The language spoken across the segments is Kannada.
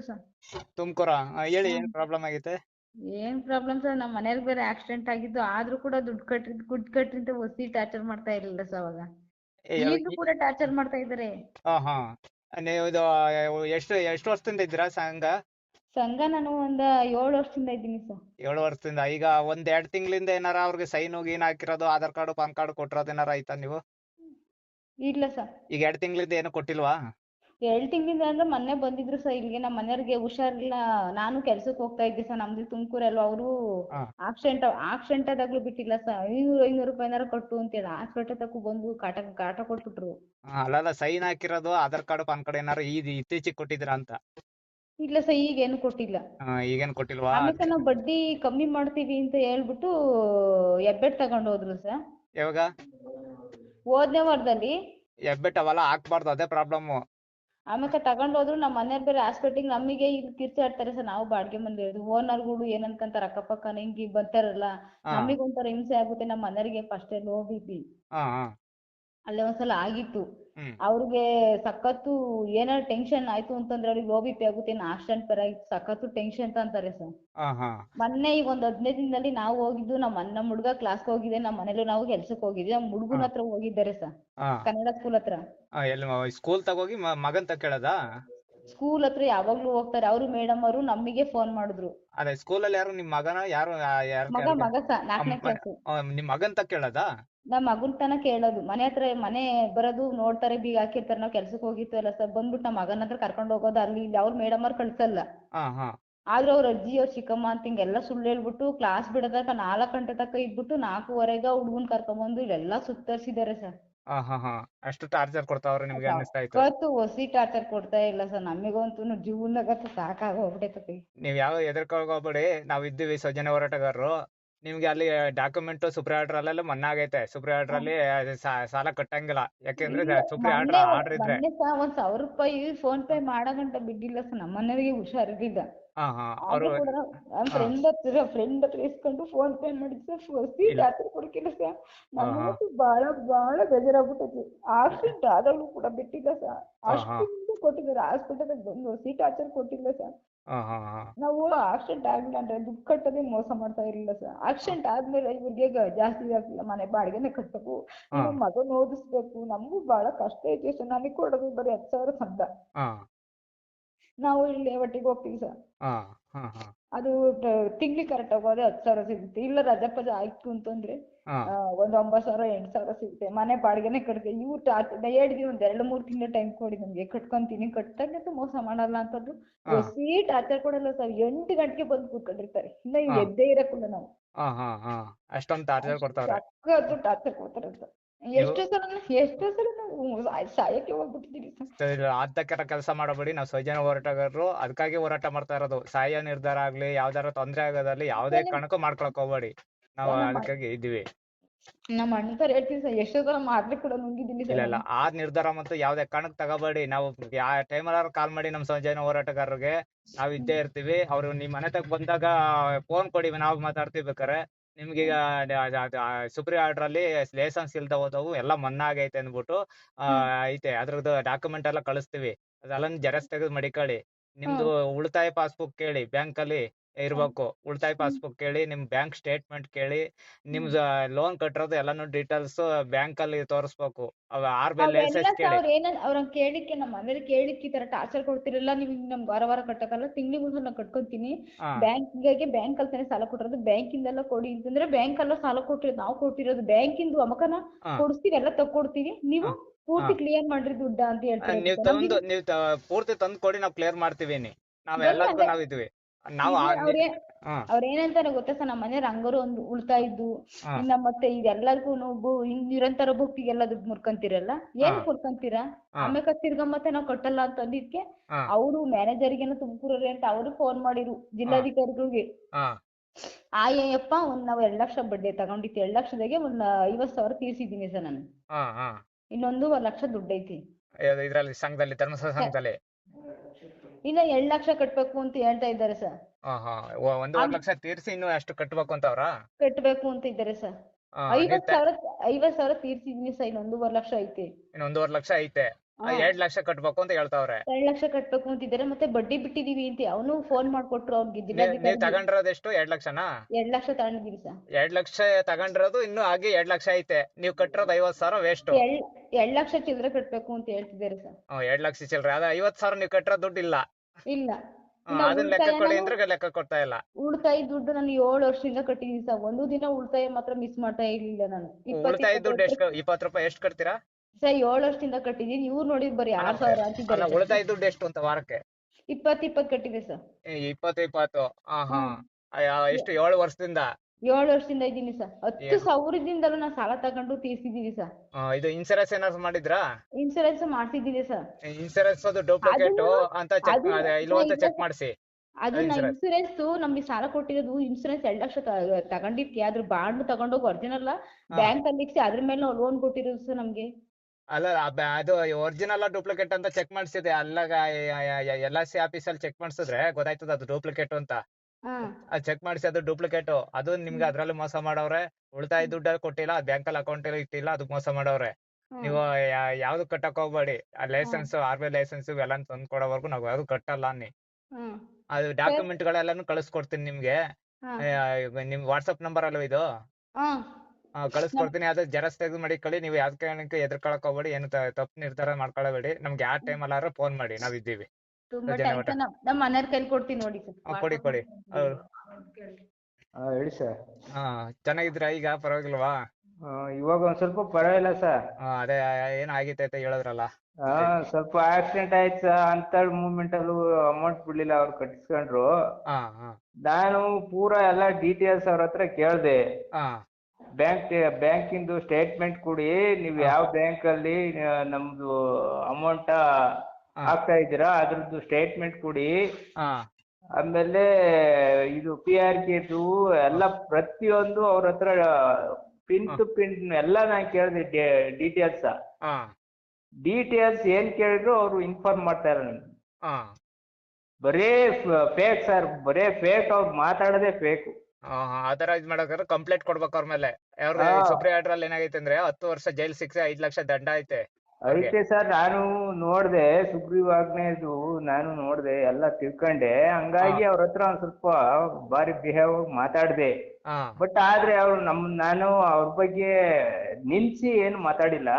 ತುಮಕೂರು ಸರ್. ತುಮಕೂರ? ಹೇಳಿ ಏನ್. ಪ್ರಾಬ್ಲಮ್ ಆಗೈತೆ? ಏನ್ ಪ್ರಾಬ್ಲಮ್ ಸರ್ ನಮ್ಮ ಮನೇಲಿ ಬೇರೆ ಆಕ್ಸಿಡೆಂಟ್ ಆಗಿದ್ದು ಆದ್ರೂ ಕೂಡ ದುಡ್ಡು ಕಟ್ಟಿ ದುಡ್ಡು ಕಟ್ಟ್ರಿ ಅಂತ ಒಸಿ ಟಾರ್ಚರ್ ಮಾಡ್ತಾ ಇರ್ಲಿಲ್ಲ ಸರ್ ಅವಾಗ. ಏ, ಯಾವ- ಈಗ್ಲೂ ಕೂಡ ಟಾರ್ಚರ್ ಮಾಡ್ತಾ ಇದಾರೆ. ಹಾ ಹಾ. ನೀವು ಇದು ಎಷ್ಟು ಎಷ್ಟು ವರ್ಷದಿಂದ ಇದ್ದೀರಾ ಸಂಘ? ಸಂಘ ನಾನು ಒಂದ ಏಳು ವರ್ಷದಿಂದ ಇದ್ದೀನಿ ಸರ್. ಏಳು ವರ್ಷದಿಂದ. ಈಗ ಒಂದ್ ಎರಡ್ ತಿಂಗಳಿಂದ ಏನಾರ ಅವ್ರಿಗೆ ಸೈನ್ ಏನ್ ಹಾಕಿರೋದು ಆಧಾರ್ ಕಾರ್ಡ್ ಪಾನ್ ಕಾರ್ಡ್ ಕೊಟ್ಟಿರೋದು ಏನಾರ ಆಯ್ತಾ ನೀವು? ಇಲ್ಲ ಸರ್. ಈಗ ಎರಡ್ ತಿಂಗಳಿಂದ ಏನು ಕೊಟ್ಟಿಲ್ವಾ? ಎರಡ್ ತಿಂಗಳಿಂದ ಅಂದ್ರೆ ಮೊನ್ನೆ ಬಂದಿದ್ರು ಸರ್ ಇಲ್ಲಿಗೆ ನಮ್ಮ ಮನೆಯವ್ರಿಗೆ ಹುಷಾರಿಲ್ಲ. ನಾನು ಕೆಲ್ಸಕ್ಕೆ ಹೋಗ್ತಾ ಇದ್ದೆ ಸರ್ ನಮ್ದು ತುಮಕೂರಲ್ವಾ ಅವರು ಹಾ. ಆಕ್ಸಿಡೆಂಟ್ ಆಕ್ಸಿಡೆಂಟ್ ಆದಾಗ್ಲೂ ಬಿಟ್ಟಿಲ್ಲ ಸರ್ ಐನೂರು ಐನೂರು ರೂಪಾಯಿನಾರ ಕಟ್ಟು ಅಂತೇಳಿ ಹಾಸ್ಪಿಟಲ್ ತಕ್ಕ ಬಂದು ಕಾಟ ಕಾಟ ಕೊಟ್ಬಿಟ್ರು. ಅಲ್ಲ ಅಲ್ಲಲ್ಲ ಸೈನ್ ಹಾಕಿರೋದು ಆಧಾರ್ ಕಾರ್ಡ್ ಪಾನ್ ಕಾರ್ಡ್ ಏನಾರ ಈ ಇತ್ತೀಚಿಗೆ ಕೊಟ್ಟಿದ್ದೀರಾ ಅಂತ? ಇಲ್ಲ ಸರ್ ಈಗೇನು ಕೊಟ್ಟಿಲ್ಲ. ಈಗೇನು ಕೊಟ್ಟಿಲ್ವಾ? ಆಮೇಲೆ ನಾವು ಬಡ್ಡಿ ಕಮ್ಮಿ ಮಾಡ್ತೀವಿ ಅಂತ ಹೇಳ್ಬಿಟ್ಟು ಹೆಬ್ಬೆಟ್ ತಗೊಂಡ್ ಹೋದ್ರು ಸರ್ ಯಾವಾಗ? ಹೋದ್ನೇ ವಾರದಲ್ಲಿ. ಹೆಬ್ಬೆಟ್ ಅವೆಲ್ಲ ಹಾಕ್ಬಾರ್ದು ಅದೇ ಪ್ರಾಬ್ಲಮ್ ಆಮೇಲೆ ತಗೊಂಡ್ ಹೋದ್ರು ನಮ್ಮ ಮನೆಯವ್ರ ಬೇರೆ ಹಾಸ್ಪಿಟ್ಲಿಗೆ ನಮಗೆ ಇಲ್ಲಿ ಕಿರ್ಚಾಡ್ತಾರೆ ಸರ್. ನಾವು ಬಾಡಿಗೆ ಇರೋದು. ಓನರ್ಗಳು ಏನ್ ಅನ್ಕೊಂತಾರ ಅಕ್ಕಪಕ್ಕ ಹಿಂಗ್ ಬರ್ತಾರಲ್ಲ ನಮಗೆ ಒಂಥರ ಹಿಂಸೆ ಆಗುತ್ತೆ. ನಮ್ಮ ಮನೆಯವ್ರಿಗೆ ಫಸ್ಟ್ ಲೋ ಹೋಗಿದ್ವಿ ಅಲ್ಲೇ ಒಂದ್ಸಲ ಆಗಿತ್ತು. ಅವ್ರಿಗೆ ಸಖತ್ತು ಏನಾದ್ರು ಟೆನ್ಷನ್ ಆಯ್ತು ಅಂತಂದ್ರೆ ಅವ್ರಿಗೆ ಓ ಬಿ ಪಿ ಆಗುತ್ತೆ ಆಕ್ಸಿಡೆಂಟ್ ಆಗಿತ್ತು ಸಖತ್ತು ಟೆನ್ಷನ್ ಅಂತ ಅಂತಾರೆ ಸರ್ ಮೊನ್ನೆ ಈಗ ಒಂದ್ ಹದಿನೈದು ದಿನದಲ್ಲಿ ನಾವು ಹೋಗಿದ್ದು ನಮ್ಮ ಅಣ್ಣ- ನಮ್ಮ ಹುಡುಗ ಕ್ಲಾಸ್ಗೆ ಹೋಗಿದೆ ನಮ್ಮ ಮನೇಲಿ ನಾವು ಕೆಲ್ಸಕ್ಕೆ ಹೋಗಿದ್ವಿ. ನಮ್ಮ ಹುಡುಗನ ಹತ್ರ ಹೋಗಿದ್ದಾರೆ ಸರ್ ಕನ್ನಡ ಸ್ಕೂಲ್ ಹತ್ರ. ಸ್ಕೂಲ್ ತಗೋಗಿ ಮಗನ್ ತ ಕೇಳದ? ಸ್ಕೂಲ್ ಹತ್ರ ಯಾವಾಗ್ಲೂ ಹೋಗ್ತಾರೆ. ಅವರು ಮೇಡಮ್ ಅವರು ನಮಗೆ ಫೋನ್ ಮಾಡಿದ್ರು. ಅದೇ ಸ್ಕೂಲಲ್ಲಿ ಯಾರು ನಿಮ್ ಮಗನ ಯಾರು ಯಾರು ಮಗ ಮಗ ಸರ್ ನಾಲ್ಕನೇ ಕ್ಲಾಸ್ ನಿಮ್ ಮಗನ್ ತ ಕೇಳದಾ? ನಮ್ಮ ಮಗನ್ ತನ ಕೇಳೋದು. ಮನೆ ಹತ್ರ ಮನೆ ಬರೋದು ನೋಡ್ತಾರೆ ಬೀಗ ಹಾಕಿರ್ತಾರೆ ನಾವು ಹೋಗಿತ್ತು ಹೋಗಿರ್ತೀವಲ್ಲ ಸರ್. ಬಂದ್ಬಿಟ್ಟು ನಮ್ಮ ಮಗನ ಹತ್ರ ಕರ್ಕೊಂಡು ಹೋಗೋದು ಅಲ್ಲಿ ಇಲ್ಲಿ ಅವ್ರ ಮೇಡಮ್ ಅವ್ರು ಕಳ್ಸಲ್ಲ. ಆದ್ರೆ ಅವ್ರ ಅಜ್ಜಿ ಅವ್ರ ಚಿಕ್ಕಮ್ಮ ಅಂತ ಹಿಂಗೆಲ್ಲ ಸುಳ್ಳು ಹೇಳ್ಬಿಟ್ಟು ಕ್ಲಾಸ್ ಬಿಡೋದಕ್ಕ ನಾಲ್ಕು ಗಂಟೆ ತನಕ ಇದ್ಬಿಟ್ಟು ಬಿಟ್ಟು ಹುಡುಗನ್ ಕರ್ಕೊಂಬಂದು ಇಲ್ಲೆಲ್ಲ ಸುತ್ತರಿಸಿದ್ದಾರೆ ಸರ್. ಅಷ್ಟು ಟಾರ್ಚರ್ ಕೊಡ್ತಾವ್ರೆ ನಿಮ್ಗೆ ಇತ್ತು ಇವತ್ತು ಹೊಸಿ ಟಾರ್ಚರ್ ಕೊಡ್ತಾ ಇಲ್ಲ ಸರ್. ನಮಗಂತೂ ಜೀವನದಾಗ ಸಾಕಾಗ ಹೋಗ್ಬಿಟ್ಟೈತೆ ನೀವ್ ಯಾವ ಹೆದರ್ಕೋಬೇಡಿ ನಾವ್ ಇದ್ದೀವಿ ಸ್ವಜನ ಹೋರಾಟಗಾರರು. ನಿಮ್ಗೆ ಅಲ್ಲಿ ಡಾಕ್ಯುಮೆಂಟ್ ಸುಪ್ರೀಂ ಆರ್ಡರ್ ಅಲ್ಲೆಲ್ಲ ಮನ್ನಾ ಆಗೈತೆ. ಸುಪ್ರೀಂ ಆರ್ಡರ್ ಅಲ್ಲಿ ಸಾಲ ಕಟ್ಟಂಗಿಲ್ಲ. ಯಾಕೆಂದ್ರೆ ಸುಪ್ರೀಂ ಆರ್ಡರ್ ಆರ್ಡರ್ ಇದ್ರೆ ಒಂದ್ ಸಾವಿರ ರೂಪಾಯಿ ಫೋನ್ ಪೇ ಮಾಡಗಂಟ ಬಿದ್ದಿಲ್ಲ ಸರ್. ನಮ್ಮ ಮನೆಯವರಿಗೆ ಹುಷಾರಿರ್ಲಿಲ್ಲ ಅವರು ಫ್ರೆಂಡ್ ಹತ್ರ ಫ್ರೆಂಡ್ ಹತ್ರ ಇಸ್ಕೊಂಡು ಫೋನ್ ಪೇ ಮಾಡಿದ್ದು ಸೀಟ್. ಜಾತ್ರೆ ಕೊಡಕ್ಕಿಲ್ಲ ಸರ್. ನಮಗಂತೂ ಬಹಳ ಬಹಳ ಬೇಜಾರಾಗ್ಬಿಟ್ಟೈತಿ. ಆಕ್ಸಿಡೆಂಟ್ ಆದಾಗ್ಲೂ ಕೂಡ ಬಿಟ್ಟಿಲ್ಲ ಸರ್. ಅಷ್ಟಿಂದ ಕೊಟ್ಟಿದ್ದಾರೆ. ಹಾಸ್ಪಿಟಲ್ ಬಂದು ಸೀಟ್ ಆಚಾರ ಕೊಟ್ಟಿಲ್ಲ ಸರ್. ನಾವು ಆಕ್ಸಿಡೆಂಟ್ ಆಗಿಲ್ಲ ಅಂದ್ರೆ ದುಡ್ಡು ಕಟ್ಟೋದೇ ಮೋಸ ಮಾಡ್ತಾ ಇರಲಿಲ್ಲ ಸರ್ ಆಕ್ಸಿಡೆಂಟ್ ಆದ್ಮೇಲೆ ಇವ್ರಿಗೆ ಜಾಸ್ತಿ ಆಗ್ತಿಲ್ಲ ಮನೆ ಬಾಡಿಗೆನೆ ಕಟ್ಟಬೇಕು ಮಗನ್ ಓದಿಸ್ಬೇಕು ನಮಗೂ ಬಹಳ ಕಷ್ಟ ಐತಿ ಸರ್ ನನಗೆ ಕೊಡೋದು ಬರೀ ಹತ್ತು ಸಾವಿರ ಸಂಬಳ. ನಾವು ಇಲ್ಲಿ ಒಟ್ಟಿಗೆ ಹೋಗ್ತೀವಿ ಸರ್ ಅದು ತಿಂಗ್ಳಿ ಕರೆಕ್ಟ್ ಆಗೋದೇ ಹತ್ತು ಸಾವಿರ ಸಿಗುತ್ತೆ. ಇಲ್ಲ ರಜಾ ಪಜಾ ಆಯ್ತು ಅಂತಂದ್ರೆ ಒಂದ್ ಒಂಬತ್ ಸಾವಿರ ಎಂಟ್ ಸಾವಿರ ಸಿಗುತ್ತೆ. ಮನೆ ಬಾಡಿಗೆನೆ ಕಟ್ತೀವಿ ಇವ್ರು ಟಾರ್ಚ್ ಹೇಳಿದ್ವಿ ಒಂದ್ ಎರಡು ಮೂರ್ ತಿಂಗಳ ಟೈಮ್ ಕೊಡಿ ನಮ್ಗೆ. ಕಟ್ಕೊಂತೀನಿ ಕಟ್ತಾಗಂತೂ ಮೋಸ ಮಾಡಲ್ಲ ಅಂತಂದ್ರು. ಸೀಟ್ ಹೊಸಿ ಕೊಡಲ್ಲ ಸರ್. ಎಂಟು ಗಂಟೆಗೆ ಬಂದು ಕೂತ್ಕೊಂಡಿರ್ತಾರೆ. ಇನ್ನ ಇವ್. ಎದ್ದೇ ಇರಕ್ಕಿಲ್ಲ ನಾವು. ಅಷ್ಟೊಂದ್ ಟಾರ್ಚರ್ ಕೊಡ್ತಾರೆ ಸಖತ್ತು ಟಾರ್ಚರ್ ಕೊಡ್ತಾರೆ ಸರ್. ಎಷ್ಟೋ ಸಲ ಎಷ್ಟೋ ಸಲ ನಾವು ಸಾಯಕ್ಕೆ ಹೋಗ್ಬಿಟ್ಟಿದ್ದೀವಿ ಆದ್ದಕ್ಕೆಲ್ಲ ಕೆಲಸ ಮಾಡಬೇಡಿ. ನಾವು ಸ್ವಜನ ಹೋರಾಟಗಾರರು. ಅದಕ್ಕಾಗಿ ಹೋರಾಟ ಮಾಡ್ತಾ ಇರೋದು. ಸಾಯ ನಿರ್ಧಾರ ಆಗ್ಲಿ ಯಾವ್ದಾರ ತೊಂದ್ರೆ ಆಗೋದಲ್ಲಿ ಯಾವುದೇ. ಕಾರಣಕ್ಕೂ ಮಾಡ್ಕೊಳಕ್ ಹೋಗ್ಬೇಡಿ. ನಾವು ಅದಕ್ಕಾಗಿ ಇದ್ದೀವಿ. ನಮ್ಮ ಅಣ್ಣ ಸರ್ ಹೇಳ್ತೀನಿ ಸರ್ ಎಷ್ಟೋ ಸಲ ಮಾತ್ರೆ ಕೂಡ ನುಂಗಿದ್ದೀನಿ ಇಲ್ಲ ಸರ್ ಇಲ್ಲ ಆ ನಿರ್ಧಾರ ಮತ್ತು ಯಾವ್ದೇ ಕಾರಣಕ್ಕೆ ತಗೋಬೇಡಿ. ನಾವು ಯಾವ ಟೈಮಲ್ಲಾರು ಕಾಲ್ ಮಾಡಿ ನಮ್ಮ ಸಂಜಯನ ಹೋರಾಟಗಾರರಿಗೆ ನಾವು ಇದ್ದೇ ಇರ್ತೀವಿ. ಅವ್ರು ನಿಮ್ ಮನೆ ತಗ ಬಂದಾಗ ಫೋನ್ ಕೊಡಿ ನಾವು ಮಾತಾಡ್ತೀವಿ ಬೇಕಾರೆ ನಿಮ್ಗೆ ಈಗ ಸುಪ್ರೀಂ ಆರ್ಡರ್ ಅಲ್ಲಿ ಲೈಸೆನ್ಸ್ ಇಲ್ದ ಹೋದವು ಎಲ್ಲ ಮನ್ನಾ ಆಗೈತೆ ಅಂದ್ಬಿಟ್ಟು ಆ, ಐತೆ. ಅದ್ರದ್ದು ಡಾಕ್ಯುಮೆಂಟ್ ಎಲ್ಲ ಕಳಿಸ್ತೀವಿ. ಅದೆಲ್ಲ ಜೆರಾಕ್ಸ್ ತೆಗೆದು ಮಡಿಕೊಳ್ಳಿ. ನಿಮ್ದು ಉಳಿತಾಯ ಪಾಸ್ಬುಕ್ ಕೇಳಿ ಬ್ಯಾಂಕ್ ಅಲ್ಲಿ ಇರ್ಬೇಕು. ಉಳಿತಾಯ ಪಾಸ್ಬುಕ್ ಕೇಳಿ ನಿಮ್ ಬ್ಯಾಂಕ್ ಸ್ಟೇಟ್ಮೆಂಟ್ ಕೇಳಿ ನಿಮ್ ಲೋನ್ ಕಟ್ಟಿರೋದು ಎಲ್ಲಾನು ಡೀಟೇಲ್ಸ್ ಬ್ಯಾಂಕ್ ಅಲ್ಲಿ ತೋರಿಸ್ಬೇಕು. ಅವ ಆರ್ ಬಿ ಕೇಳಿ. ಅವ್ರ ಕೇಳಿಕ್ಕೆ ನಮ್ಮ ಮನೇಲಿ ಕೇಳಿಕ್ಕೆ ಈ ತರ ಟಾರ್ಚರ್ ಕೊಡ್ತಿರಲ್ಲ ನೀವು ನಮ್ ವಾರ ವಾರ ಕಟ್ಟಕಲ್ಲ ತಿಂಗಳಿಗೆ ಒಂದ್ಸಲ ನಾನು ಕಟ್ಕೊಂತೀನಿ. ಬ್ಯಾಂಕಿಗೆ ಬ್ಯಾಂಕ್ ಅಲ್ಲಿ ತಾನೇ ಸಾಲ ಕೊಟ್ಟಿರೋದು ಬ್ಯಾಂಕಿಂದೆಲ್ಲ ಕೊಡಿ ಅಂತಂದ್ರೆ ಬ್ಯಾಂಕ್ ಅಲ್ಲ ಸಾಲ ಕೊಟ್ಟಿರೋದು ನಾವು ಕೊಟ್ಟಿರೋದು ಬ್ಯಾಂಕಿಂದು ಅಮಕನ ಹಾ. ಕೊಡಿಸ್ತೀವಿ ಎಲ್ಲ ತಕ್ಕೊಡ್ತೀವಿ ನೀವು ಪೂರ್ತಿ ಕ್ಲಿಯರ್ ಮಾಡ್ರಿ ದುಡ್ಡ ಅಂತ ಹೇಳ್ತಾರೆ ನೀವು ತಂದು ನೀವ್ ಪೂರ್ತಿ ತಂದು ಕೊಡಿ ನಾವು ಕ್ಲಿಯರ್ ಮಾಡ್ತೀವಿ ನಾವ್ ಎಲ್ಲ ಎಲ್ಲದಕ್ಕೂ ಅದೇ. ನಾವ್ ಇದ್ವಿ ನಾವು ಆ- ಅವ್ರೇ ಹಾ. ಅವ್ರ ಏನಂತಾರೆ ಗೊತ್ತಾ ಸರ್? ನಮ್ಮ ಮನೆಯವ್ರ ಹಂಗಾರು ಒಂದು ಉಳ್ತಾ ಇದ್ದು ಇನ್ನ ಮತ್ತೆ ಎಲ್ಲಾರ್ಗು ನೀವು ಹಿಂಗ್ ನಿರಂತರ ಭಕ್ತಿಗೆಲ್ಲ ದುಡ್ಡು ಮುರ್ಕಂತೀರಲ್ಲ? ಏನ್. ಮುರ್ಕಂತೀರಾ. ಆಮೇಲೆ ತಿರ್ಗಾ ಮತ್ತೆ ನಾವು ಕಟ್ಟಲ್ಲ ಅಂತ ಅಂದಿದ್ಕೆ ಅವ್ರು ಮ್ಯಾನೇಜರ್ಗೆನ ತುಮಕೂರವ್ರೆ ಅಂತ ಅವರು ಫೋನ್ ಮಾಡಿದ್ರು ಜಿಲ್ಲಾಧಿಕಾರಿಗಳಿಗೆ. ಹಾ. ಆ ಯಪ್ಪ ಒಂದ್ ನಾವ್ ಎರಡ್ ಲಕ್ಷ ಬಡ್ಡಿ ತಗೊಂಡಿತ್ತು. ಎರಡ್ ಲಕ್ಷದಾಗೆ ಒಂದ್ ಐವತ್ ಸಾವಿರ ತೀರ್ಸಿದೀನಿ ಸರ್ ನಾನು. ಇನ್ನೊಂದು ಒಂದ್ ಲಕ್ಷ ದುಡ್ಡು ಐತಿ ಇದ್ರಲ್ಲಿ ಸಂಘದಲ್ಲಿ ಧರ್ಮಸ್ಥಳ ಸಂಘದಲ್ಲಿ. ಇನ್ನ ಎರಡ್ ಲಕ್ಷ ಕಟ್ಬೇಕು ಅಂತ ಹೇಳ್ತಾ ಇದ್ದಾರೆ ಸರ್. ಹಾ ಹಾ ಒ- ಒಂದೂವರೆ ಲಕ್ಷ ತೀರ್ಸಿ ಇನ್ನು ಅಷ್ಟು ಕಟ್ಬೇಕು ಅಂತವ್ರ ಕಟ್ಬೇಕು ಅಂತ ಇದ್ದಾರೆ ಸರ್. ಐವತ್ ಸಾವಿರ ಐವತ್ ಸಾವಿರ ತೀರ್ಸಿದೀನಿ ಸರ್ ಇನ್ನೊಂದೂವರೆ ಲಕ್ಷ ಐತಿ. ಇನ್ನು ಒಂದೂವರೆ ಲಕ್ಷ ಐತೆ. ಎರಡ್ ಲಕ್ಷ ಕಟ್ಬೇಕು ಅಂತ ಹೇಳ್ತಾವ್ರೆ. ಎರಡ್ ಲಕ್ಷ ಕಟ್ಬೇಕು ಅಂತಿದ್ದಾರೆ ಮತ್ತೆ ಬಡ್ಡಿ ಬಿಟ್ಟಿದೀವಿ ಅಂತ ಅವನು ಫೋನ್ ಮಾಡ್ಕೊಟ್ರು ಅವ್ರಿಗೆ ನೀವ್ ತಗೊಂಡಿರೋದು ಎಷ್ಟು? ಎರಡ್ ಲಕ್ಷನಾ? ಎರಡ್ ಲಕ್ಷ ತಗೊಂಡಿದೀವಿ ಸರ್. ಎರಡ್ ಲಕ್ಷ ತಗೊಂಡಿರೋದು ಇನ್ನು ಹಾಗೆ ಎರಡ್ ಲಕ್ಷ ಐತೆ. ನೀವ್ ಕಟ್ಟಿರೋದು ಐವತ್ ಸಾವಿರ ವೇಸ್ಟ್ ಎರಡ್ ಲಕ್ಷ ಚಿಲ್ಲರೆ ಕಟ್ಬೇಕು ಅಂತ ಹೇಳ್ತಿದ್ದಾರೆ ಸರ್. ಎರಡ್ ಲಕ್ಷ ಚಿಲ್ಲರೆ. ಅದ ಐವತ್ ಸಾವಿರ ನೀವ್ ಕಟ್ಟಿರೋ ದುಡ್ಡು ಇಲ್ಲ. ಇಲ್ಲ. ಅದನ್ನ ಲೆಕ್ಕ ಕೊಡಿ ಅಂದ್ರೆ ಲೆಕ್ಕ ಕೊಡ್ತಾ ಇಲ್ಲ. ಉಳಿತಾಯ ದುಡ್ಡು ನಾನು ಏಳು ವರ್ಷದಿಂದ ಕಟ್ಟಿದೀನಿ ಸರ್. ಒಂದು ದಿನ ಉಳಿತಾಯ ಮಾತ್ರ ಮಿಸ್ ಮಾಡ್ತಾ ಇರ್ಲಿಲ್ಲ ನಾನು. ಉಳಿತಾಯ ದುಡ್ಡು ಎಷ್ಟು? ಇಪ್ಪತ್ತು ರೂಪಾಯಿ ಎಷ್ಟು ಕಟ್ತೀರಾ? ಸರ್ ಏಳು ವರ್ಷದಿಂದ ಕಟ್ಟಿದೀನಿ ಇವ್ರು ನೋಡಿದ್ ಬರೀ ಆರ್ ಸಾವಿರ ಅಲ್ಲ ಅಂತಿದ್ದಾರೆ ಉಳಿತಾಯ ದುಡ್ಡು ಎಷ್ಟು ಅಂತ ವಾರಕ್ಕೆ? ಇಪ್ಪತ್ ಇಪ್ಪತ್ ಕಟ್ಟಿದೆ ಸರ್. ಈ ಇಪ್ಪತ್ತು ಇಪ್ಪತ್ತು. ಹಾ ಹಾ ಹ್ಮ್. ಅಯ್ಯ, ಎಷ್ಟು? ಏಳು ವರ್ಷದಿಂದ? ಏಳು ವರ್ಷದಿಂದ ಇದ್ದೀನಿ ಸರ್. ಹತ್ತು ಏನು? ಸಾವಿರದಿಂದಲೂ ನಾನು ಸಾಲ ತಗೊಂಡು ತೀರ್ಸಿದೀನಿ ಸರ್. ಆ, ಇದು ಇನ್ಸೂರೆನ್ಸ್ ಏನಾದ್ರು ಮಾಡಿದ್ರಾ? ಇನ್ಸೂರೆನ್ಸ್ ಮಾಡ್ಸಿದ್ದೀನಿ ಸರ್. ಇನ್ಸೂರೆನ್ಸ್ ಅದು ಡೂಪ್ಲಿಕೇಟ್ ಅದನ್ನ- ಅಂತ ಚೆಕ್ ಅದನ್ನ ಇಲ್ವಾ ಅಂತ ಇಲ್ಲ ಚೆಕ್ ಸರ್. ಮಾಡಿಸಿ ಅದನ್ನ Insurance. ಇನ್ಸೂರೆನ್ಸ್ ನಮ್ಗೆ ಸಾಲ ಕೊಟ್ಟಿರೋದು ಇನ್ಸೂರೆನ್ಸ್ ಎರಡ್ ಲಕ್ಷ ತಗೊಂಡಿದ್ಕೆ ಅದ್ರ ಬಾಂಡ್ ತಗೊಂಡೋಗಿ ಒರಿಜಿನಲ್ ಬ್ಯಾಂಕ್ ಅಲ್ಲಿ ಇಕ್ಸಿ ಅದ್ರ ಮೇಲೆ ನಾವ್ ಲೋನ್ ಕೊಟ್ಟಿರೋದು ಸರ್ ನಮ್ಗೆ. ಅಲ್ಲ ಅದು ಒರಿಜಿನಲ್ ಡೂಪ್ಲಿಕೇಟ್ ಅಂತ ಚೆಕ್ ಮಾಡಿಸಿದೆ. ಅಲ್ಲಾಗ ಎಲ್ ಐ ಸಿ ಆಫೀಸಲ್ಲಿ ಚೆಕ್ ಮಾಡಿಸಿದ್ರೆ ಗೊತ್ತಾಯ್ತದ ಅದು ಡೂಪ್ಲಿಕೇಟ್ ಅಂತ? ಅದ್ ಚೆಕ್ ಮಾಡಿಸಿ ಅದು ಡೂಪ್ಲಿಕೇಟ್ ಅದು ನಿಮ್ಗೆ ಅದ್ರಲ್ಲಿ ಮೋಸ ಮಾಡವ್ರೆ ಉಳಿತಾಯ ದುಡ್ಡು ಕೊಟ್ಟಿಲ್ಲ ಬ್ಯಾಂಕ್ ಅಲ್ಲಿ ಅಕೌಂಟ್ ಇಟ್ಟಿಲ್ಲ ಅದು ಮೋಸ ಮಾಡವ್ರೆ ನೀವು ಯಾವ್ದು ಕಟ್ಟಕ್ ಹೋಗ್ಬೇಡಿ. ಆ licence R B I licence ಇವೆಲ್ಲ ತಂದು ಕೊಡೋವರೆಗೂ ನಾವು ಯಾವ್ದು ಕಟ್ಟಲ್ಲ ಅನ್ನಿ. ಅದು ಡಾಕ್ಯುಮೆಂಟ್ ಗಳೆಲ್ಲಾನು ಕಳಿಸ್ಕೊಡ್ತೀನಿ ನಿಮ್ಗೆ. ನಿಮ್ ವಾಟ್ಸಪ್ ನಂಬರ್ ಅಲ್ವ ಇದು? ಕಳಿಸ್ಕೊಡ್ತೀನಿ. ಅದು ಜೆರಾಕ್ಸ್ ತೆಗೆದು ಮಾಡಿ ಕಳಿ ನೀವು ಯಾವ್ದು ಕಾರಣಕ್ಕೆ ಎದ್ರಕೊಳಕ್ ಹೋಗ್ಬೇಡಿ ಏನು ತಪ್ಪು ನಿರ್ಧಾರ ಮಾಡ್ಕೊಳ್ಳಬೇಡಿ ನಮ್ಗೆ ಯಾವ ಟೈಮ್ ಅಲ್ಲಾರ ಫೋನ್ ಮಾಡಿ ನಾವ್ ಇದ್ದೀವಿ. ತುಂಬಾ. ಟೆನ್ಷನ್ ನಮ್ಮ ಮನೆಯವ್ರ ಕೈಲಿ ಕೊಡ್ತೀನಿ ನೋಡಿ ಕೊಡಿ ಕೊಡಿ. ಹೇಳಿ ಸರ್ ಹಾ ಚೆನ್ನಾಗಿದ್ರ ಈಗ ಪರವಾಗಿಲ್ವಾ? ಇವಾಗ ಒಂದ್ ಸ್ವಲ್ಪ ಪರವಾಗಿಲ್ಲ ಸರ್ ಅದೇ ಏನ್ ಆಗೈತೆ ಅಂತ ಹೇಳಿದ್ರಲ್ಲ? ಹಾ ಸ್ವಲ್ಪ ಆಕ್ಸಿಡೆಂಟ್ ಆಯ್ತು ಸರ್ ಅಂತ ಮೂಮೆಂಟ್ ಅಲ್ಲೂ ಅಮೌಂಟ್ ಬಿಡ್ಲಿಲ್ಲ ಅವ್ರು ಕಟ್ಟಿಸ್ಕೊಂಡ್ರು. ಹಾ ಹಾ ನಾನು ಪೂರಾ ಎಲ್ಲಾ ಡೀಟೇಲ್ಸ್ ಅವ್ರ ಹತ್ರ ಕೇಳ್ದೆ. ಹಾ ಬ್ಯಾಂಕ್ ಬ್ಯಾಂಕಿಂದು ಸ್ಟೇಟ್ಮೆಂಟ್ ಕೊಡಿ. ನೀವು ಯಾವ ಬ್ಯಾಂಕ್ ಅಲ್ಲಿ ನಮ್ದು ಅಮೌಂಟ್ ಹಾಕ್ತಾ ಇದ್ದೀರಾ ಅದ್ರದ್ದು ಸ್ಟೇಟ್ಮೆಂಟ್ ಕೊಡಿ. ಹಾ. ಆಮೇಲೆ ಇದು ಪಿ ಆರ್ ಕೆದು ಎಲ್ಲ ಪ್ರತಿಯೊಂದು ಅವ್ರ ಹತ್ರ ಪಿನ್ ಟು ಪಿನ್ ಎಲ್ಲ ನಾನು ಕೇಳಿದೆ ಡೀಟೇಲ್ಸ್ ಹಾ. ಡೀಟೇಲ್ಸ್ ಏನ್ ಕೇಳಿದ್ರು ಅವ್ರು ಇನ್ಫಾರ್ಮ್ ಮಾಡ್ತಾರೆ ನನ್ಗೆ ಹಾ. ಬರೇ ಫೇಕ್ ಸರ್ ಬರೇ ಫೇಕ್ ಅವ್ರು ಮಾತಾಡೋದೇ ಫೇಕು ಆ, ಆ ತರ ಇದ್ ಮಾಡಕ್ಕಾದ್ರೆ ಕಂಪ್ಲೇಂಟ್ ಕೊಡ್ಬೇಕು ಅವ್ರ ಮೇಲೆ. ಅವ್ರ. ಸುಪ್ರೀಂ ಆರ್ಡರ್ ಅಲ್ಲಿ ಏನಾಗೈತೆ ಅಂದ್ರೆ ಹತ್ತು ವರ್ಷ ಜೈಲ್ ಶಿಕ್ಷೆ ಐದ್ ಲಕ್ಷ ದಂಡ ಐತೆ. ಐತೆ ಸರ್ ನಾನು ನೋಡ್ದೆ ಸುಗ್ರೀವಾಜ್ಞೆದು ನಾನು ನೋಡ್ದೆ ಎಲ್ಲ ತಿಳ್ಕೊಂಡೆ. ಹಂಗಾಗಿ ಅವ್ರ ಹತ್ರ ಒಂದ್ ಸ್ವಲ್ಪ ಬಾರಿ ಬಿಹೇವ್ ಮಾತಾಡ್ದೆ. ಬಟ್ ಆದ್ರೆ ಅವ್ರು ನಮ್ ನಾನು ಅವ್ರ ಬಗ್ಗೆ ನಿಲ್ಸಿ ಏನು ಮಾತಾಡಿಲ್ಲ.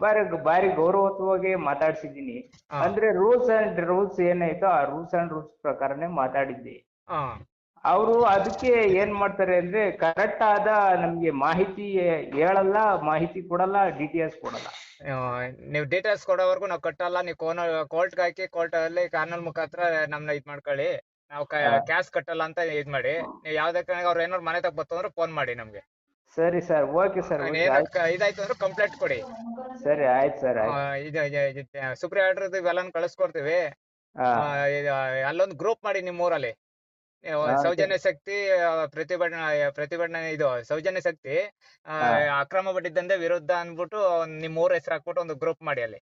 ಬಾರಿ ಬಾರಿ ಗೌರವತ್ವವಾಗಿ ಮಾತಾಡ್ಸಿದೀನಿ ಅಂದ್ರೆ ರೂಲ್ಸ್ ಅಂಡ್ ರೂಲ್ಸ್ ಏನಾಯ್ತೋ ಆ ರೂಲ್ಸ್ ಅಂಡ್ ರೂಲ್ಸ್ ಪ್ರಕಾರನೇ ಮಾತಾಡಿದ್ದೆ. ಅವರು ಅದಕ್ಕೆ ಏನ್ ಮಾಡ್ತಾರೆ ಅಂದ್ರೆ ಕರೆಕ್ಟ್ ಆದ ನಮ್ಗೆ ಮಾಹಿತಿ ಹೇಳಲ್ಲ ಮಾಹಿತಿ ಕೊಡಲ್ಲ ಡಿಟೇಲ್ಸ್ ಕೊಡಲ್ಲ. ನೀವು ಡೀಟೇಲ್ಸ್ ಕೊಡೋವರೆಗೂ ನಾವು ಕಟ್ಟಲ್ಲ ನೀವು ಕೋನ ಕೋರ್ಟ್ ಹಾಕಿ ಕೋರ್ಟ್ ಅಲ್ಲಿ ಕಾನೂನು ಮುಖಾಂತರ ನಮ್ನ ಇದ್ ಮಾಡ್ಕೊಳ್ಳಿ. ನಾವು ಕ್ಯಾಸ್ ಕ್ಯಾಶ್ ಕಟ್ಟಲ್ಲ ಅಂತ ಇದ್ ಮಾಡಿ. ನೀವು ಯಾವ್ದೇ ಕಾರಣಕ್ಕೆ ಅವ್ರು ಏನಾದ್ರು ಮನೆ ತಗ ಬತ್ತು ಅಂದ್ರೆ ಫೋನ್ ಮಾಡಿ ನಮ್ಗೆ. ಸರಿ ಸರ್ ಓಕೆ ಸರ್ ಇದಾಯ್ತು ಅಂದ್ರೆ ಕಂಪ್ಲೇಂಟ್ ಕೊಡಿ. ಸರಿ ಆಯ್ತು ಸರ್ ಇದು ಸುಪ್ರೀಂ ಆರ್ಡರ್ ಇವೆಲ್ಲ ಕಳಿಸ್ಕೊಡ್ತೀವಿ. ಅಲ್ಲೊಂದು ಗ್ರೂಪ್ ಮಾಡಿ ನಿಮ್ಮ ಊರಲ್ಲಿ ಸೌಜನ್ಯ ಶಕ್ತಿ ಪ್ರತಿಭಟನೆ ಪ್ರತಿಭಟನಾ ಇದು ಸೌಜನ್ಯ ಶಕ್ತಿ. ಅಕ್ರಮ ಬಡ್ಡಿ ದಂಧೆ ವಿರುದ್ಧ ಅಂದ್ಬಿಟ್ಟು ನಿಮ್ ಮೂರ್ ಹೆಸರು ಹಾಕ್ಬಿಟ್ಟು ಒಂದು ಗ್ರೂಪ್ ಮಾಡಿ ಅಲ್ಲಿ.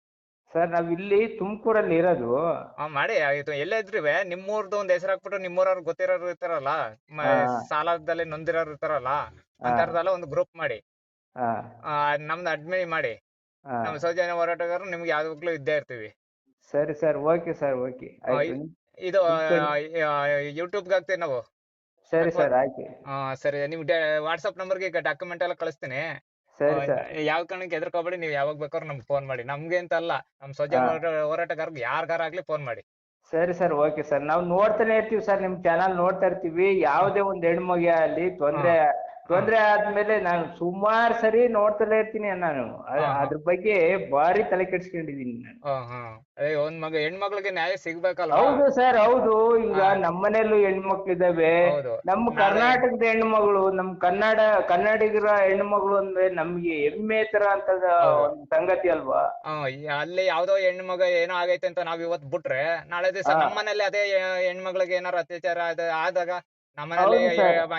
ಸರ್ ನಾವ್ ಇಲ್ಲಿ ತುಮಕೂರಲ್ಲಿ ಇರೋದು. ಮಾಡಿ ಇದು ಎಲ್ಲೇ ಇದ್ರಿವೆ ನಿಮ್ಮೂರ್ದು ಒಂದ್ ಹೆಸರು ಹಾಕ್ಬಿಟ್ಟು ನಿಮ್ಮೂರವ್ರು ಗೊತ್ತಿರೋರು ಇರ್ತಾರಲ್ಲ ಮ-. ಸಾಲದಲ್ಲಿ ನೊಂದಿರೋರು ಇರ್ತಾರಲ್ಲ ಅಂತರ್ದಲ್ಲ ಒಂದು ಗ್ರೂಪ್ ಮಾಡಿ. ಹಾ. ಆ, ನಮ್ದು ಅಡ್ಮಿಟ್ ಮಾಡಿ. ಹಾ. ನಮ್ಮ ಸೌಜನ್ಯ ಹೋರಾಟಗಾರರು ನಿಮ್ಗೆ ಯಾವಾಗ್ಲೂ ಇದ್ದೇ ಇರ್ತೀವಿ. ಸರಿ ಸರ್ ಓಕೆ ಸರ್ ಓಕೆ. ಆಯ್ತು. ಇದು ಯೂಟ್ಯೂಬ್ ಆಗ್ತೇವೆ ಹಾಕ್ತೀವಿ ನಾವು. ಸರಿ ಸರ್ ಆಯ್ತು. ಹಾ ಸರಿ ನಿಮ್ ವಾಟ್ಸ್ಆಪ್ ನಂಬರ್ಗೆ ಡಾಕ್ಯುಮೆಂಟ್ ಎಲ್ಲ ಕಳಿಸ್ತೀನಿ. ಯಾವ ಕಾರಣಕ್ಕೆ ಹೆದರ್ಕೋಬೇಡಿ ನೀವು ಯಾವಾಗ ಬೇಕಾದ್ರೂ ನಮ್ಗೆ ಫೋನ್ ಮಾಡಿ. ನಮ್ಗೆ ಅಂತ ಅಲ್ಲ ನಮ್ ಸ್ವಜ ಹಾ. ಹೋರಾಟ- ಹೋರಾಟಗಾರರಿಗೆ ಯಾರಿಗಾರ ಆಗ್ಲಿ ಫೋನ್ ಮಾಡಿ. ಸರಿ ಸರ್ ಓಕೆ ಸರ್. ನಾವು ನೋಡ್ತಾನೆ ಇರ್ತೀವಿ ಸರ್ ನಿಮ್ ಚಾನಲ್ ನೋಡ್ತಾ ಇರ್ತೀವಿ. ಯಾವುದೇ ಒಂದ್ ಹೆಣ್ಮಗೆ ಅಲ್ಲಿ ತೊಂದ್ರೆ ತೊಂದ್ರೆ ಆದ್ಮೇಲೆ ನಾನು ಸುಮಾರು ಸರಿ ನೋಡ್ತಲೇ ಇರ್ತೀನಿ ನಾನು ಅ-. ಅದ್ರ ಬಗ್ಗೆ ಭಾರಿ ತಲೆ ಕೆಡ್ಸ್ಕೊಂಡಿದೀನಿ ನಾನು ಅದೇ ಒಂದ್ ಮಗ ಹೆಣ್ಮಕ್ಳಿಗೆ ನ್ಯಾಯ ಸಿಗ್ಬೇಕಲ್ಲ ಹೌದು ಸರ್ ಹೌದು ಈಗ. ನಮ್ಮನೇಲೂ ಹೆಣ್ಮಕ್ಳಿದಾವೆ ಹೌದು ನಮ್ಮ ನಾಳೆ- ಕರ್ನಾಟಕದ ಹೆಣ್ಮಗಳು ನಮ್ ಕನ್ನಡ ಕನ್ನಡಿಗರ ಹೆಣ್ಮಗಳು ಅಂದ್ರೆ ನಮ್ಗೆ ಹೆಮ್ಮೆ ತರ ಅಂತ. ಒಂದ್ ಸಂಗತಿ ಅಲ್ವಾ ಆ, ಈ- ಅಲ್ಲಿ ಯಾವ್ದೋ ಹೆಣ್ಮಗ ಏನೋ ಆಗೈತೆ ಅಂತ ನಾವ್ ಇವತ್ ಬಿಟ್ರೆ ನಾಳೆ ದಿವಸ ಹಾ. ನಮ್ಮನೇಲಿ ಅದೇ ಹೆಣ್ಮಗ್ಳಿಗೆ ಏನಾರ ಅತ್ಯಾಚಾರ ಆದ- ಆದಾಗ ನಮ್ಮನೇಲಿ.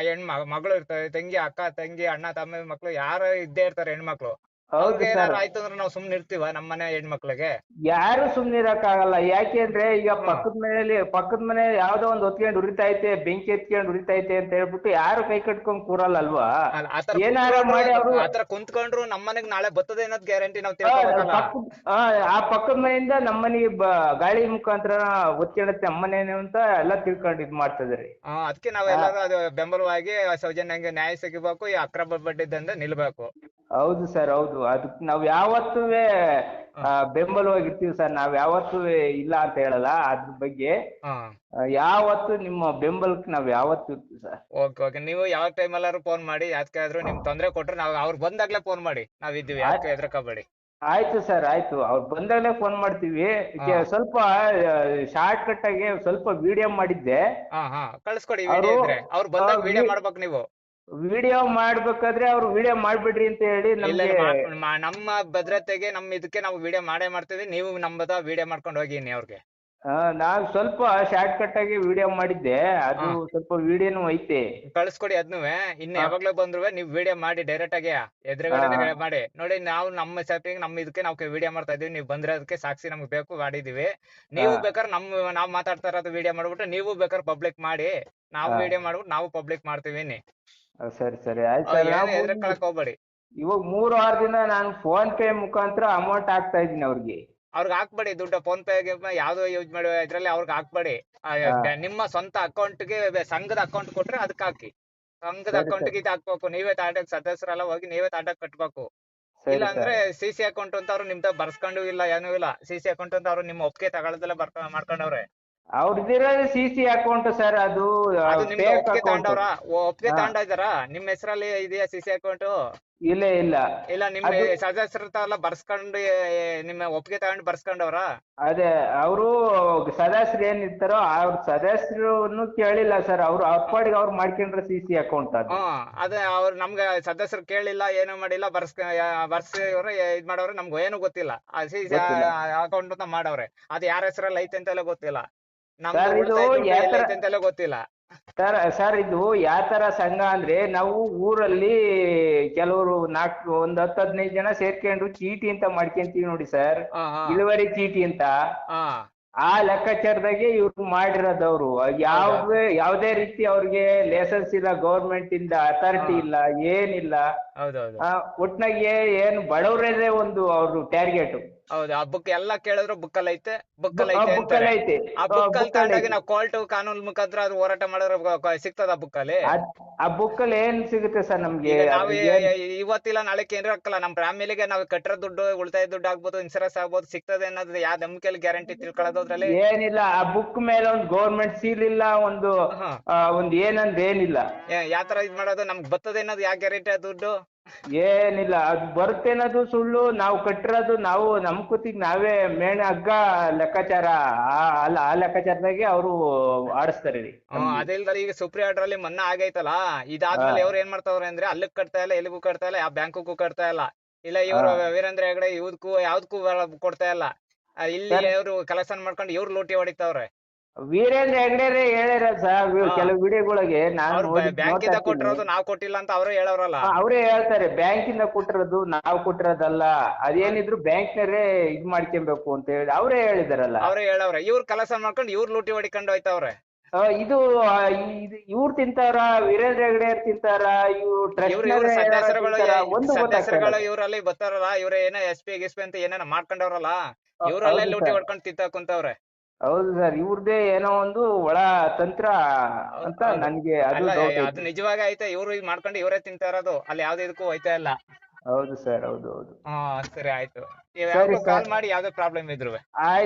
ಹೆಣ್ ಮಗಳು ಇರ್ತಾರೆ ತಂಗಿ ಅಕ್ಕ ತಂಗಿ ಅಣ್ಣ ತಮ್ಮ ಮಕ್ಳು ಯಾರು ಇದ್ದೇ ಇರ್ತಾರೆ ಹೆಣ್ಮಕ್ಳು ಹೌದು ಸರ್. ಆಯ್ತು ಅಂದ್ರೆ ನಾವು ಸುಮ್ನೆ ಇರ್ತೀವ ನಮ್ಮನೆ ಹೆಣ್ಮಕ್ಳಿಗೆ? ಯಾರು ಸುಮ್ನಿರಕ್ಕಾಗಲ್ಲ ಯಾಕೆ ಅಂದ್ರೆ ಈಗ ಪಕ್ಕದ ಮನೆಯಲ್ಲಿ ಪಕ್ಕದ ಮನೆ ಯಾವ್ದೋ ಒಂದ್ ಹೊತ್ಕೊಂಡ್ ಉರಿತೈತೆ ಬೆಂಕಿ ಎತ್ಕೊಂಡ್ ಉರಿತೈತೆ ಅಂತ ಹೇಳ್ಬಿಟ್ಟು ಯಾರು ಕೈ ಕಟ್ಕೊಂಡ್ ಕೂರಲ್ಲ ಅಲ್ವಾ ಅಲ್ಲ, ಏನಾರ ಮಾಡಿ ಕುಂತ್ಕೊಂಡ್ರು- ಅವ್ರು- ಆ ತರ ಕುಂತ್ಕೊಂಡ್ರು ನಮ್ಮನೆಗ್ ನಾಳೆ ಬರ್ತದೆ ಅನ್ನೋದ್ ಗ್ಯಾರಂಟಿ ನಾವ್ ಆ, ತಿಳ್ಕೊಬೇಕಲ್ಲ ಪಕ್ಕದ್- ಆ, ಆ ಪಕ್ಕದ ಮನೆಯಿಂದ ನಮ್ಮನೆಗೆ ಬ ಗಾಳಿ ಮುಖಾಂತರ ಒತ್ಕೊಂಡತ್ತೆ ನಮ್ಮನೇನೆ ಅಂತ ಎಲ್ಲ ತಿಳ್ಕೊಂಡು ಇದ್ ಮಾಡ್ತಿದ್ರಿ. ಆ, ಅದಕ್ಕೆ ನಾವೆಲ್ಲರೂ ಅದು ಬೆಂಬಲವಾಗಿ ಸೌಜನ್ಯಂಗೆ ನ್ಯಾಯ ಸಿಗಬೇಕು ಈ ಅಕ್ರಮ ಬಡ್ಡಿ ದಂಧೆ ನಿಲ್ಬೇಕು. ಹೌದು ಸರ್ ಹೌದು. ಅದಕ್ಕೆ ನಾವ್ ಯಾವತ್ತೂ ಆ, ಬೆಂಬಲವಾಗಿರ್ತೀವಿ ಸರ್. ನಾವ್ ಯಾವತ್ತೂ ಇಲ್ಲ ಅಂತ ಹೇಳಲ್ಲ. ಅದ್ರ ಬಗ್ಗೆ ಆ, ಯಾವತ್ತು ನಿಮ್ಮ ಬೆಂಬಲಕ್ಕೆ ನಾವ್ ಯಾವತ್ತೂ ಇರ್ತೀವಿ ಸರ್. Okay okay. ನೀವು ಯಾವ ಟೈಮ್ ಎಲ್ಲಾರು ಫೋನ್ ಮಾಡಿ ಯಾಕಾದ್ರೂ ಆದ್ರೂ ನಿಮ್ ತೊಂದ್ರೆ ಕೊಟ್ರೆ ನಾವ್ ಅವ್ರು ಬಂದಾಗ್ಲೇ ಫೋನ್ ಮಾಡಿ. ನಾವ್ ಇದ್ದೀವಿ ಯಾಕೆ ಹೆದರ್ಕೋಬೇಡಿ ಆಯ್ತು ಸರ್ ಆಯ್ತು. ಅವ್ರು ಬಂದಾಗ್ಲೇ ಫೋನ್ ಮಾಡ್ತೀವಿ. ಕೆ- ಸ್ವಲ್ಪ ಶಾರ್ಟ್ ಕಟ್ ಆಗಿ ಸ್ವಲ್ಪ ವಿಡಿಯೋ ಮಾಡಿದ್ದೆ. ಹಾ ಹಾ. ಕಳ್ಸ್ಕೊಡಿ ಅವ್ರು- ವಿಡಿಯೋ ಇದ್ರೆ. ಅವ್ರು ಬಂದಾಗ ಆ, ವಿಡಿಯೋ ವಿ- ಮಾಡ್ಬೇಕು ನೀವು. ವಿಡಿಯೋ ಮಾಡ್ಬೇಕಾದ್ರೆ ಅವ್ರು ವಿಡಿಯೋ ಮಾಡ್ಬಿಡ್ರಿ ಅಂತ ಹೇಳಿ ಇಲ್ಲ ನಮ್ಗೆ ಇಲ್ಲ, ಮಾ- ಮಾ- ನಮ್ಮ ಭದ್ರತೆಗೆ ನಮ್ಮ ಇದಕ್ಕೆ ನಾವು ವಿಡಿಯೋ ಮಾಡೇ ಮಾಡ್ತೀವಿ. ನೀವು ನಮ್ಮದ ವಿಡಿಯೋ ಮಾಡ್ಕೊಂಡು ಹೋಗಿ ಅವ್ರಿಗೆ. ಆ, ನಾವ್ ಸ್ವಲ್ಪ ಶಾರ್ಟ್ ಕಟ್ ಆಗಿ ವಿಡಿಯೋ ಮಾಡಿದ್ದೆ. ಅದು ಹಾ. ಸ್ವಲ್ಪ ವಿಡಿಯೋನು ಐತೆ. ಕಳ್ಸ್ಕೊಡಿ ಅದ್ನು ಇನ್ನ ಹಾ. ಯಾವಾಗ್ಲೂ ಬಂದ್ರು ನೀವು ವಿಡಿಯೋ ಮಾಡಿ ಡೈರೆಕ್ಟ್ ಆಗಿ ಎದುರುಗಡೆ ಮಾಡಿ. ನೋಡಿ ನಾವು ನಮ್ಮ ಶಾಪಿಂಗ್ ನಮ್ಮ ಇದಕ್ಕೆ ನಾವು ವಿಡಿಯೋ ಮಾಡ್ತಾ ಇದೀವಿ ನೀವು ಬಂದ್ರೆ ಅದಕ್ಕೆ ಸಾಕ್ಷಿ ನಮ್ಗೆ ಬೇಕು ಮಾಡಿದೀವಿ ನೀವು ಹಾ. ಬೇಕಾದ್ರೆ ನಮ್ಮ ನಾವ್ ಮಾತಾಡ್ತಾ ಇರೋದು ವಿಡಿಯೋ ಮಾಡ್ಬಿಟ್ಟು ನೀವು ಬೇಕಾದ್ರೆ ಪಬ್ಲಿಕ್ ಮಾಡಿ. ನಾವು ಹಾ. ವಿಡಿಯೋ ಮಾಡ್ಬಿಟ್ಟು ನಾವು ಪಬ್ಲಿಕ್ ಮಾಡ್ತೀವಿ ಸರಿ ಸರಿ. ಆಯ್ತು ಸರ್ ಹೆದರ್ಕೊಳಕ್ ಹೋಗ್ಬೇಡಿ. ಇವಾಗ ಮೂರು ದಿನ ನಾನು ಫೋನ್ ಪೇ ಮುಖಾಂತರ ಅಮೌಂಟ್ ಹಾಕ್ತಾ ಇದೀನಿ ಅವ್ರಿಗೆ. ಅವ್ರಿಗೆ ಹಾಕ್ಬೇಡಿ ದುಡ್ಡು. ಫೋನ್ ಪೇ ಯಾವ್ದು ಯೂಸ್ ಮಾಡಿ ಇದ್ರಲ್ಲಿ ಅವ್ರಿಗೆ ಹಾಕ್ಬೇಡಿ. ನಿಮ್ಮ ಸ್ವಂತ ಅಕೌಂಟ್ಗೆ ಸಂಘದ ಅಕೌಂಟ್ ಕೊಟ್ರೆ ಅದಕ್ಕೆ ಹಾಕಿ. ಸಂಘದ ಅಕೌಂಟ್ಗೆ ಇದು ಹಾಕ್ಬೇಕು. ನೀವೇ ತಾಂಡಕ್ ಸದಸ್ಯರೆಲ್ಲ ಹೋಗಿ ನೀವೇ ತಾಂಡಕ್ ಕಟ್ಬೇಕು. ಇಲ್ಲ ಅಂದ್ರೆ ಸಿ ಸಿ ಅಕೌಂಟ್ ಅಂತ ಅವ್ರು ನಿಮ್ದ ಬರ್ಸ್ಕೊಂಡು ಇಲ್ಲ ಏನೂ ಇಲ್ಲ. ಸಿ ಸಿ ಅಕೌಂಟ್ ಅಂತ ಅವ್ರು ನಿಮ್ಮ ಒಪ್ಪಿಗೆ ತಗೊಳ್ಳದಲ್ಲ ಬರ್ಕ ಮಾಡ್ಕೊಂಡವ್ರೆ. ಅವ್ರದ್ದಿರೋದು ಸಿ ಸಿ ಅಕೌಂಟ್ ಸರ್ ಅದು ಅದು ಫೇಕ್ ಒಪ್ಪಿಗೆ ತಗೊಂಡವ್ರ ಒಪ್ಪಿಗೆ ಹಾ. ತಗೊಂಡ ಇದಾರ ನಿಮ್ ಹೆಸರಲ್ಲಿ ಇದೆಯಾ ಸಿ ಸಿ ಅಕೌಂಟ್ ಇಲ್ಲ ಇಲ್ಲ. ಇಲ್ಲ ನಿಮ್ಮ ಅದು- ಸದಸ್ಯರ ಎಲ್ಲ ಬರ್ಸ್ಕೊಂಡು ಏ, ನಿಮ್ಮ ಒಪ್ಪಿಗೆ ತಗೊಂಡು ಬರ್ಸ್ಕೊಂಡವ್ರ? ಅದೇ ಅವರು ಸದಸ್ಯರು ಏನಿರ್ತಾರೋ ಅವ್ರ ಸದಸ್ಯರು ಕೇಳಿಲ್ಲ ಸರ್ ಅವ್ರು ಅವ್ರ ಪಾಡಿಗೆ ಅವ್ರು ಮಾಡ್ಕೊಂಡ್ರೆ ಸಿ ಸಿ ಅಕೌಂಟ್ ಅದು. ಹ್ಮ್ ಅದೇ ಅವ್ರು ನಮ್ಗೆ ಸದಸ್ಯರು ಕೇಳಿಲ್ಲ ಏನು ಮಾಡಿಲ್ಲ ಬರ್ಸ್ಕ ಬರ್ಸಿವ್ರೆ ಇದ್ ಮಾಡವ್ರೆ ನಮ್ಗೆ ಏನು ಗೊತ್ತಿಲ್ಲ ಸಿ ಗೊತ್ತಿಲ್ಲ. ಅಕೌಂಟ್ ಅಂತ ಮಾಡವ್ರೆ. ಅದು ಯಾರ ಹೆಸರಲ್ಲಿ ಐತೆ ಅಂತೆಲ್ಲ ಗೊತ್ತಿಲ್ಲ. ನಮ್ದು ಇದು ಯಾತರ ಅಂತೆಲ್ಲ ಗೊತ್ತಿಲ್ಲ. ಸರ್ ಸರ್ ಇದು ಯಾವ ತರ ಸಂಘ ಅಂದ್ರೆ ನಾವು ಊರಲ್ಲಿ ಕೆಲವರು ನಾಲ್ಕು ಒಂದ್ ಹತ್ತು ಹದಿನೈದು ಜನ ಸೇರ್ಕೊಂಡು ಚೀಟಿ ಅಂತ ಮಾಡ್ಕೊಂತೀವಿ ನೋಡಿ ಸರ್ ಇಳುವರಿ ಚೀಟಿ ಅಂತ. ಆ ಲೆಕ್ಕಾಚಾರದಾಗೆ ಇವ್ರು ಮಾಡಿರೋದವ್ರು ಯಾವ್ದೇ ಯಾವ್ದೇ ರೀತಿ ಅವ್ರಿಗೆ ಲೈಸೆನ್ಸ್ ಇಲ್ಲ ಗೌರ್ಮೆಂಟ್ ಇಂದ ಅಥಾರಿಟಿ. ಇಲ್ಲ ಏನಿಲ್ಲ. ಒಟ್ನಾಗೆ ಏನ್ ಬಡವರದೇ ಒಂದು ಅವ್ರ ಟಾರ್ಗೆಟ್ ಹೌದು ಆ ಬುಕ್ ಎಲ್ಲ ಕೇಳಿದ್ರು ಬುಕ್ ಅಲ್ಲಿ ಐತೆ ಬುಕ್ ಅಲ್ಲಿ ಐತೆ ಅಲ್ಲಿ ಆ ಬುಕ್ ಅಲ್ಲಿ ತಗೊಂಡಾಗ ನಾವು ಕೋರ್ಟ್ ಕಾನೂನು ಮುಖಾಂತರ ಅದು ಹೋರಾಟ ಮಾಡಿದ್ರೆ ಆ ಸಿಗ್ತದ ಬುಕ್ ಅಲ್ಲಿ? ಆ ಬುಕ್ ಅಲ್ಲಿ ಏನ್ ಸಿಗುತ್ತೆ ಸರ್ ನಮ್ಗೆ? ಈಗ ನಾವು ಏನ್- ಇವತ್ತಿಲ್ಲ ನಾಳೆ ಏನ್ರ ಹಾಕಲ್ಲ. ನಮ್ ಫ್ಯಾಮಿಲಿಗೆ ನಾವು ಕಟ್ಟರ ದುಡ್ಡು ಉಳಿತಾಯ ದುಡ್ಡು ಆಗ್ಬೋದು ಇನ್ಸೂರೆನ್ಸ್ ಆಗ್ಬೋದು ಸಿಗ್ತದೆ ಅನ್ನೋದು ಯಾವ ನಂಬಿಕೆಯಲ್ಲಿ ಗ್ಯಾರಂಟಿ ತಿಳ್ಕೊಳ್ಳೋದು ಅದ್ರಲ್ಲಿ? ಏನಿಲ್ಲ ಆ ಬುಕ್ ಮೇಲೆ ಒಂದು ಗೌರ್ಮೆಂಟ್ ಸೀಲ್ ಇಲ್ಲ ಒಂದು ಹಾ. ಆ, ಒಂದ್ ಏನಂದ್ ಏನಿಲ್ಲ. ಯಾವ ತರ ಇದ್ ಮಾಡೋದು? ನಮ್ಗೆ ಬರ್ತದೆ ಅನ್ನೋದು ಯಾವ ಗ್ಯಾರಂಟಿ ಆ ದುಡ್ಡು? ಏನಿಲ್ಲ ಅದು ಬರುತ್ತೆ ಅನ್ನೋದು ಸುಳ್ಳು ನಾವು ಕಟ್ಟಿರೋದು ನಾವು ನಮ್ ಕೂತಿಗೆ ನಾವೇ ಮೇಣ ಹಗ್ಗ ಲೆಕ್ಕಾಚಾರ ಆ- ಅಲ್ಲ ಆ ಲೆಕ್ಕಾಚಾರದಾಗೆ ಅವರು ಆಡಿಸ್ತಾರೆ ರೀ ಅದಿಲ್ದರೆ ಈಗ ಸುಪ್ರೀಂ ಆರ್ಡರ್ ಅಲ್ಲಿ ಮನ್ನಾ ಆಗೈತಲ್ಲ ಇದಾದ್ಮೇಲೆ ಹಾ. ಅವ್ರು ಏನ್ ಮಾಡ್ತಾವ್ರೆ ಅಂದ್ರೆ ಅಲ್ಲಿಗ್ ಕಟ್ತಾ ಇಲ್ಲ ಎಲ್ಲಿಗೂ ಕಟ್ತಾ ಇಲ್ಲ ಯಾವ ಬ್ಯಾಂಕ್ಗೂ ಕಟ್ತಾ ಇಲ್ಲ. ಇಲ್ಲ ಇವ್ರು ಹಾ. ವೀರೇಂದ್ರ ಹೆಗಡೆ ಇವ್ದಕ್ಕೂ ಯಾವ್ದಕ್ಕೂ ಕೊಡ್ತಾ ಇಲ್ಲ. ಆ, ಇಲ್ಲಿ ಸರ್- ಇವ್ರು ಕಲೆಕ್ಷನ್ ಮಾಡ್ಕೊಂಡು ಇವ್ರು ಲೂಟಿ ಹೊಡಿತಾವ್ರೆ. ವೀರೇಂದ್ರ ಹೆಗ್ಡೆರೆ ಹೇಳ್ಯಾರ ಸರ್. ಕೆಲವು ವಿಡಿಯೋಗಳಿಗೆ ನಾನು ಬ್ಯಾಂಕಿಂದ ಬ್ಯಾಂಕ್ ಇಂದ ಕೊಟ್ಟಿರೋದು ನಾವ್ ಕೊಟ್ಟಿಲ್ಲ ಅಂತ ಅವರೇ ಹೇಳವ್ರಲ್ಲ ಅವರೇ ಹೇಳ್ತಾರೆ ಬ್ಯಾಂಕಿಂದ ಕೊಟ್ಟಿರೋದು ನಾವು ಕೊಟ್ಟಿರೋದಲ್ಲ. ಅದೇನಿದ್ರು ಬ್ಯಾಂಕ್ನವರೇ ಇದ್ ಮಾಡ್ಕೊಬೇಕು ಅಂತ ಹೇಳಿ ಅವರೇ ಹೇಳಿದಾರಲ್ಲ. ಅವರೇ ಹೇಳವ್ರೆ. ಇವ್ರು ಕೆಲಸ ಮಾಡ್ಕೊಂಡು ಇವ್ರು ಲೂಟಿ ಹೊಡಿಕೊಂಡು ಹೋಯ್ತವ್ರೆ. ಇದು ಇವ್ರು ತಿಂತಾರ ವೀರೇಂದ್ರ ಹೆಗ್ಡೆ ತಿಂತಾರ ಇವ್ರು ಸದಸ್ಯರುಗಳು ಇವ್ರಲ್ಲಿ ಬರ್ತಾರಲ್ಲ ಇವ್ರ ಏನೋ ಎಸ್ ಪಿ ಗಿಸ್ ಪಿ ಅಂತ ಏನೇನೋ ಮಾಡ್ಕೊಂಡವ್ರಲ್ಲ ಇವ್ರಲ್ಲೇ ಲೂಟಿ ಹೊಡ್ಕೊಂಡು ತಿಂತ ಕುಂತವ್ರೆ. ಹೌದು ಸರ್ ಇವ್ರದೇ ಏನೋ ಒಂದು ಒಳ ತಂತ್ರ ಅಂತ. ನನ್ಗೆ ಅದು ಅಲ್ಲ doubt ಅದು ನಿಜವಾಗ ಐತೆ ಇವ್ರು ಇದು ಮಾಡ್ಕೊಂಡು ಇವರೇ ತಿಂತಾ ಇರೋದು ಅಲ್ಲಿ ಯಾವ್ದು ಇದಕ್ಕೂ ಹೋಯ್ತಾ ಇಲ್ಲ. ಹೌದು ಸರ್ ಹೌದು ಹೌದು. ಹಾ ಸರಿ ಆಯ್ತು. ಸರಿ, ಯಾವಾಗ ಕಾಲ್ ಮಾಡಿ ಯಾವ್ದೇ ಪ್ರಾಬ್ಲಮ್ ಇದ್ರು ಆಯ್ತು.